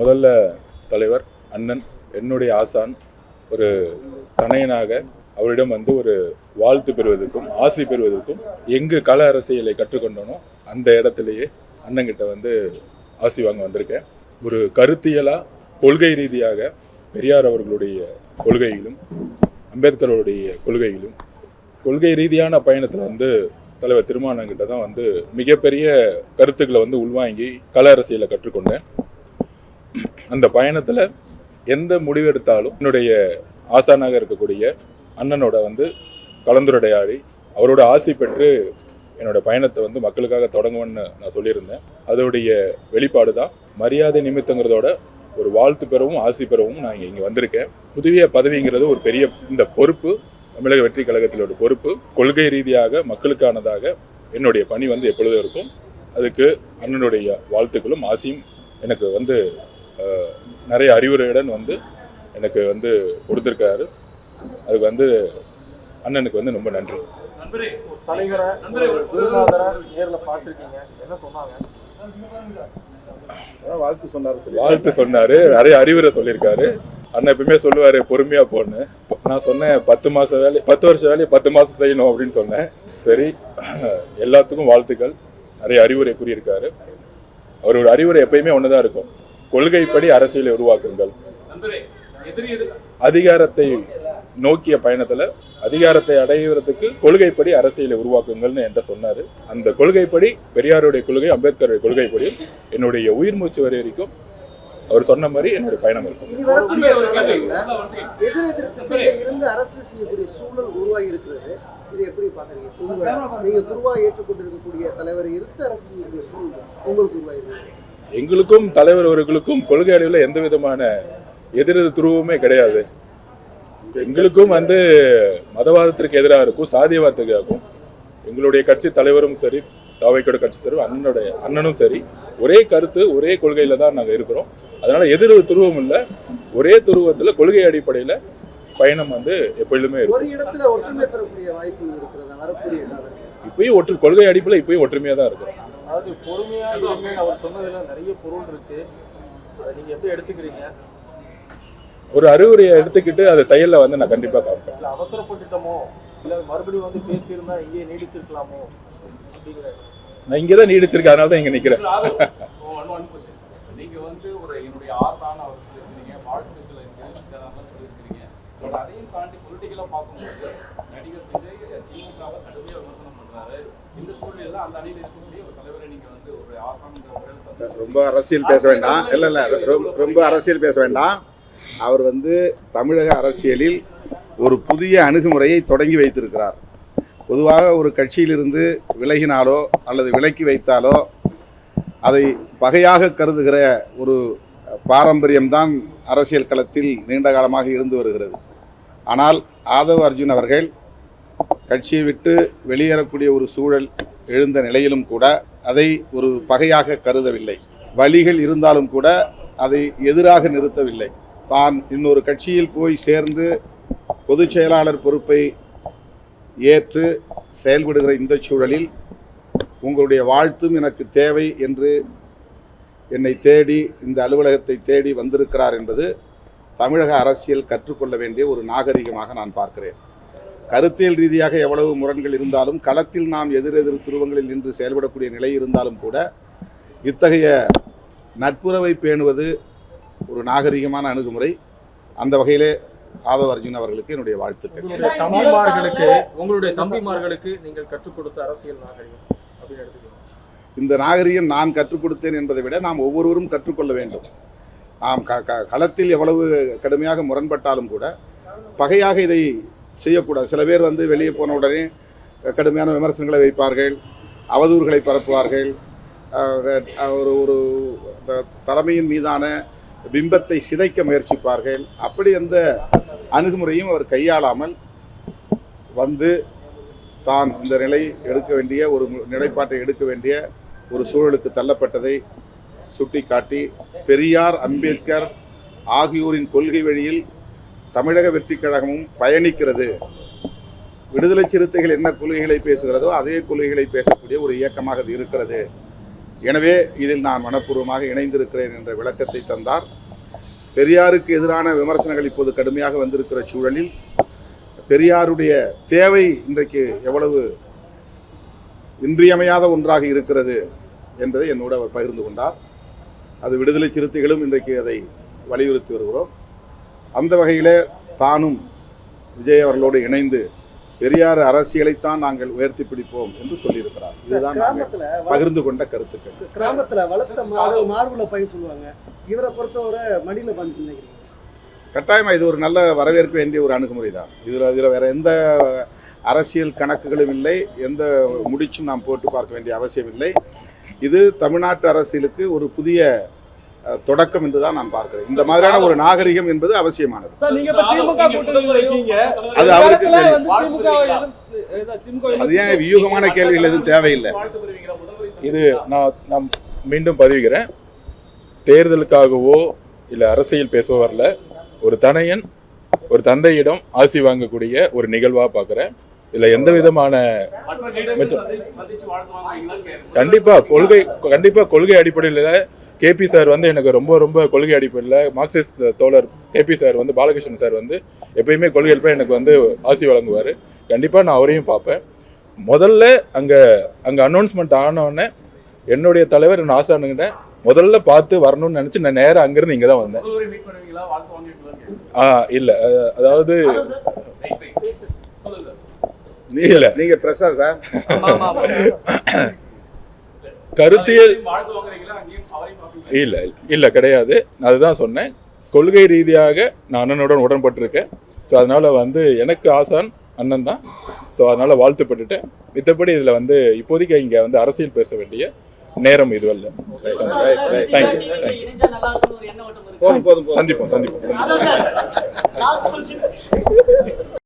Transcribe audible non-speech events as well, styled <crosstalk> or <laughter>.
முதல்ல தலைவர் அண்ணன் என்னுடைய ஆசான் ஒரு தனையனாக அவரிடம் வந்து ஒரு வாழ்த்து பெறுவதற்கும் ஆசை பெறுவதற்கும் எங்கு கள அரசியலை கற்றுக்கொண்டனோ அந்த இடத்திலேயே அண்ணங்கிட்ட வந்து ஆசி வாங்க வந்திருக்கேன். ஒரு கருத்தியலாக கொள்கை ரீதியாக பெரியார் அவர்களுடைய கொள்கையிலும் அம்பேத்கருடைய கொள்கையிலும் கொள்கை ரீதியான பயணத்தில் வந்து தலைவர் திருமாவளவன்கிட்ட தான் வந்து மிகப்பெரிய கருத்துக்களை வந்து உள்வாங்கி கள அரசியலை கற்றுக்கொண்டேன். அந்த பயணத்தில் எந்த முடிவெடுத்தாலும் என்னுடைய ஆசானாக இருக்கக்கூடிய அண்ணனோட வந்து கலந்துரையாடி அவரோட ஆசை பெற்று என்னோட பயணத்தை வந்து மக்களுக்காக தொடங்குவேன்னு நான் சொல்லியிருந்தேன். அதோடைய வெளிப்பாடு தான் மரியாதை நிமித்தங்கிறதோட ஒரு வாழ்த்து பெறவும் ஆசை பெறவும் நான் இங்கே வந்திருக்கேன். புதிய பதவிங்கிறது ஒரு பெரிய இந்த பொறுப்பு தமிழக வெற்றி கழகத்திலோட பொறுப்பு. கொள்கை ரீதியாக மக்களுக்கானதாக என்னுடைய பணி வந்து எப்பொழுதும் இருக்கும். அதுக்கு அண்ணனுடைய வாழ்த்துக்களும் ஆசையும் எனக்கு வந்து நிறைய அறிவுரையுடன் வந்து எனக்கு வந்து கொடுத்துருக்காரு. அதுக்கு வந்து அண்ணனுக்கு வந்து ரொம்ப நன்றி. தலைவரை நேர்ல பார்த்திருக்கீங்க. என்ன சொன்னாங்க? வாழ்த்து சொன்னாரு வாழ்த்து சொன்னாரு. நிறைய அறிவுரை சொல்லியிருக்காரு. அண்ணன் எப்பவுமே சொல்லுவாரு பொறுமையா போன்னு. நான் சொன்னேன் பத்து மாசம் வேலை பத்து வருஷம் வேலையை பத்து மாசம் செய்யணும் அப்படின்னு சொன்னேன். சரி எல்லாத்துக்கும் வாழ்த்துக்கள். நிறைய அறிவுரை கூறியிருக்காரு. அவரோட அறிவுரை எப்பயுமே ஒண்ணுதான் இருக்கும். கொள்கைப்படி அரசியலை உருவாக்குங்கள். அதிகாரத்தை நோக்கிய பயணத்துல அதிகாரத்தை அடைவதற்கு கொள்கைப்படி அரசியலை உருவாக்குங்கள்னு என்கிட்ட சொன்னாரு. அந்த கொள்கைப்படி பெரியாருடைய கொள்கை அம்பேத்கருடைய கொள்கைப்படி என்னுடைய உயிர் மூச்சு வரை வரைக்கும் அவர் சொன்ன மாதிரி என்னுடைய பயணம் இருக்கும். நீங்க குருவா ஏற்றுக்கொண்டிருக்கக்கூடிய தலைவரை எதிர்த்து அரசு செய்யக்கூடிய சூழல் உங்களுக்கு உருவாகி இருக்கு எங்களுக்கும் தலைவர் அவர்களுக்கும் கொள்கை அளவில் எந்த விதமான எதிரெதிர் துருவமே கிடையாது. எங்களுக்கும் வந்து மதவாதத்திற்கு எதிராக இருக்கும் சாதியவாதத்துக்கு ஆகும். எங்களுடைய கட்சி தலைவரும் சரி தாவைக்கோட கட்சி சரி அண்ணனுடைய அண்ணனும் சரி ஒரே கருத்து ஒரே கொள்கையில தான் நாங்கள் இருக்கிறோம். அதனால எதிர் துருவம் இல்லை ஒரே துருவத்தில் கொள்கை அடிப்படையில் பயணம் வந்து எப்பொழுதுமே இருக்கும். இப்பயும் ஒற்று கொள்கை அடிப்படையில் இப்பயும் ஒற்றுமையாக தான் இருக்கிறோம். அதாவது பொறுமையா இருங்கன்னு அவர் சொன்னதுல நிறைய பொருள் இருக்கு. அதை நீங்க எப்படி எடுத்துக்கிறீங்க? ஒரு அறிவுரையை எடுத்துக்கிட்டு அதை செயலில் வந்து நான் கண்டிப்பாக காமிப்பேன். இல்ல அவசரப்பட்டுட்டோமோ? இல்ல மறுபடியும் வந்து பேசியிருந்தா இங்கேயே நீடிச்சிருக்கலாமோ? அப்படிங்கிற நான் இங்கே தான் நீடிச்சிருக்கேன் அதனால தான் இங்கே நிற்கிறேன் ஒன் ஒன் கொஸ்டின் நீங்க வந்து ஒரு என்னுடைய ஆசான அவர் சொல்லியிருக்கீங்க வாழ்த்துக்களை இதெல்லாம் சொல்லியிருக்கீங்க பட் அதையும் தாண்டி பொலிட்டிக்கலா பார்க்கும்போது நடிகர் விஜய் திமுகவை ரொம்ப அரசியல் பேச வேண்டாம். இல்ல இல்ல ரொம்ப- ரொம்ப அரசியல் பேச வேண்டாம். அவர் வந்து தமிழக அரசியலில் ஒரு புதிய அணுகுமுறையை தொடங்கி வைத்திருக்கிறார். பொதுவாக ஒரு கட்சியிலிருந்து விலகினாலோ அல்லது விலக்கி வைத்தாலோ அதை பகையாக கருதுகிற ஒரு பாரம்பரியம்தான் அரசியல் களத்தில் நீண்ட காலமாக இருந்து வருகிறது. ஆனால் ஆதவ் அர்ஜுன் அவர்கள் கட்சியை விட்டு வெளியேறக்கூடிய ஒரு சூழல் எழுந்த நிலையிலும் கூட அதை ஒரு பகையாக கருதவில்லை. வழிகள் இருந்தாலும் கூட அதை எதிராக நிறுத்தவில்லை. தான் இன்னொரு கட்சியில் போய் சேர்ந்து பொதுச் செயலாளர் பொறுப்பை ஏற்று செயல்படுகிற இந்த சூழலில் உங்களுடைய வாழ்த்தும் எனக்கு தேவை என்று என்னை தேடி இந்த அலுவலகத்தை தேடி வந்திருக்கிறார் என்பது தமிழக அரசியல் கற்றுக்கொள்ள வேண்டிய ஒரு நாகரிகமாக நான் பார்க்கிறேன். கருத்தியல் ரீதியாக எவ்வளவு முரண்கள் இருந்தாலும் களத்தில் நாம் எதிரெதிர் துருவங்களில் நின்று செயல்படக்கூடிய நிலை இருந்தாலும் கூட இத்தகைய நட்புறவை பேணுவது ஒரு நாகரிகமான அணுகுமுறை. அந்த வகையிலே ஆதவ அர்ஜுன் அவர்களுக்கு என்னுடைய வாழ்த்துக்கள். தம்பிமார்களுக்கு உங்களுடைய தம்பிமார்களுக்கு நீங்கள் கற்றுக் கொடுத்த அரசியல் நாகரிகம் அப்படின்னு இந்த நாகரிகம் நான் கற்றுக் கொடுத்தேன் என்பதை விட நாம் ஒவ்வொருவரும் கற்றுக்கொள்ள வேண்டும். நாம் களத்தில் எவ்வளவு கடுமையாக முரண்பட்டாலும் கூட பகையாக இதை செய்யக்கூடாது. சில பேர் வந்து வெளியே போன உடனே கடுமையான விமர்சனங்களை வைப்பார்கள் அவதூறுகளை பரப்புவார்கள். ஒரு ஒரு தலைமையின் மீதான பிம்பத்தை சிதைக்க முயற்சிப்பார்கள். அப்படி அந்த அணுகுமுறையும் அவர் கையாளாமல் வந்து தான் இந்த நிலை எடுக்க வேண்டிய ஒரு நிலைப்பாட்டை எடுக்க வேண்டிய ஒரு சூழலுக்கு தள்ளப்பட்டதை சுட்டிக்காட்டி பெரியார் அம்பேத்கர் ஆகியோரின் கொள்கை வழியில் தமிழக வெற்றி கழகமும் பயணிக்கிறது. விடுதலை சிறுத்தைகள் என்ன கொள்கைகளை பேசுகிறதோ அதே கொள்கைகளை பேசக்கூடிய ஒரு இயக்கமாக அது இருக்கிறது. எனவே இதில் நான் மனப்பூர்வமாக இணைந்திருக்கிறேன் என்ற விளக்கத்தை தந்தார். பெரியாருக்கு எதிரான விமர்சனங்கள் இப்போது கடுமையாக வந்திருக்கிற சூழலில் பெரியாருடைய தேவை இன்றைக்கு எவ்வளவு இன்றியமையாத ஒன்றாக இருக்கிறது என்பதை என்னோடு அவர் பகிர்ந்து கொண்டார். அது விடுதலை சிறுத்தைகளும் இன்றைக்கு அதை வலியுறுத்தி வருகிறோம். அந்த வகையிலே தானும் விஜய் அவர்களோடு இணைந்து பெரியார் அரசியலைத்தான் நாங்கள் உயர்த்தி பிடிப்போம் என்று சொல்லியிருக்கிறார். இதுதான் நாங்கள் பகிர்ந்து கொண்ட கருத்துக்கள். கிராமத்துல வளர்த்த மார்புல பயிர் சொல்லுவாங்க. இவரை பொறுத்தவரை மடியில நினைக்கிறீங்க. கட்டாயமாக இது ஒரு நல்ல வரவேற்க வேண்டிய ஒரு அணுகுமுறை தான் இதில் இதில் வேற எந்த அரசியல் கணக்குகளும் இல்லை. எந்த முடிச்சும் நாம் போட்டு பார்க்க வேண்டிய அவசியம் இல்லை. இது தமிழ்நாட்டு அரசியலுக்கு ஒரு புதிய தொடக்கம் என்று தான் நான் பார்க்கிறேன். இந்த மாதிரியான ஒரு நாகரிகம் என்பது அவசியமானது. அது அவருக்கு அது ஏன் வியூகமான கேள்விகள் எதுவும் தேவையில்லை? இது நான் நான் மீண்டும் பதிவுகிறேன் தேர்தலுக்காகவோ இல்லை அரசியல் பேசவோ வரல. ஒரு தனையன் ஒரு தந்தையிடம் ஆசி வாங்கக்கூடிய ஒரு நிகழ்வாக பார்க்குறேன். இதில் எந்த விதமான மற்ற leaders சந்தி- சந்திச்சு வாழ்த்து வாங்குவீங்களான்னு கேட்கிறேன். கண்டிப்பா கொள்கை கண்டிப்பா கொள்கை அடிப்படையில் கேபி சார் வந்து எனக்கு ரொம்ப ரொம்ப கொள்கை அடிப்படையில் மார்க்சிஸ்ட் தோழர் கேபி சார் வந்து பாலகிருஷ்ணன் சார் வந்து எப்பயுமே கொள்கை அடிப்படையில் எனக்கு வந்து ஆசி வழங்குவார். கண்டிப்பாக நான் அவரையும் பார்ப்பேன். முதல்ல அங்கே அங்கே அனௌன்ஸ்மெண்ட் ஆனவுடனே என்னுடைய தலைவர் என் ஆசானுங்கிட்ட முதல்ல பார்த்து வரணும்னு நினச்சி நான் நேராக அங்கேருந்து இங்கே தான் வந்தேன். ஆ இல்லை. அதாவது. இல்லை. நீங்க பிரசாத் சார் கருத்தியல்? இல்லை இல்லை கிடையாது. நான் அதுதான் சொன்னேன். கொள்கை ரீதியாக நான் அண்ணனுடன் உடன்பட்டிருக்கேன். ஸோ அதனால் வந்து எனக்கு ஆசான் அண்ணன் தான். ஸோ அதனால் வாழ்த்துப்பட்டுட்டேன். மித்தபடி இதில் வந்து இப்போதைக்கு இங்கே வந்து அரசியல் பேச வேண்டிய நேரம் இதுவல்ல தேங்க்யூ தேங்க்யூ போதும் சந்திப்போம் சந்திப்போம் <laughs>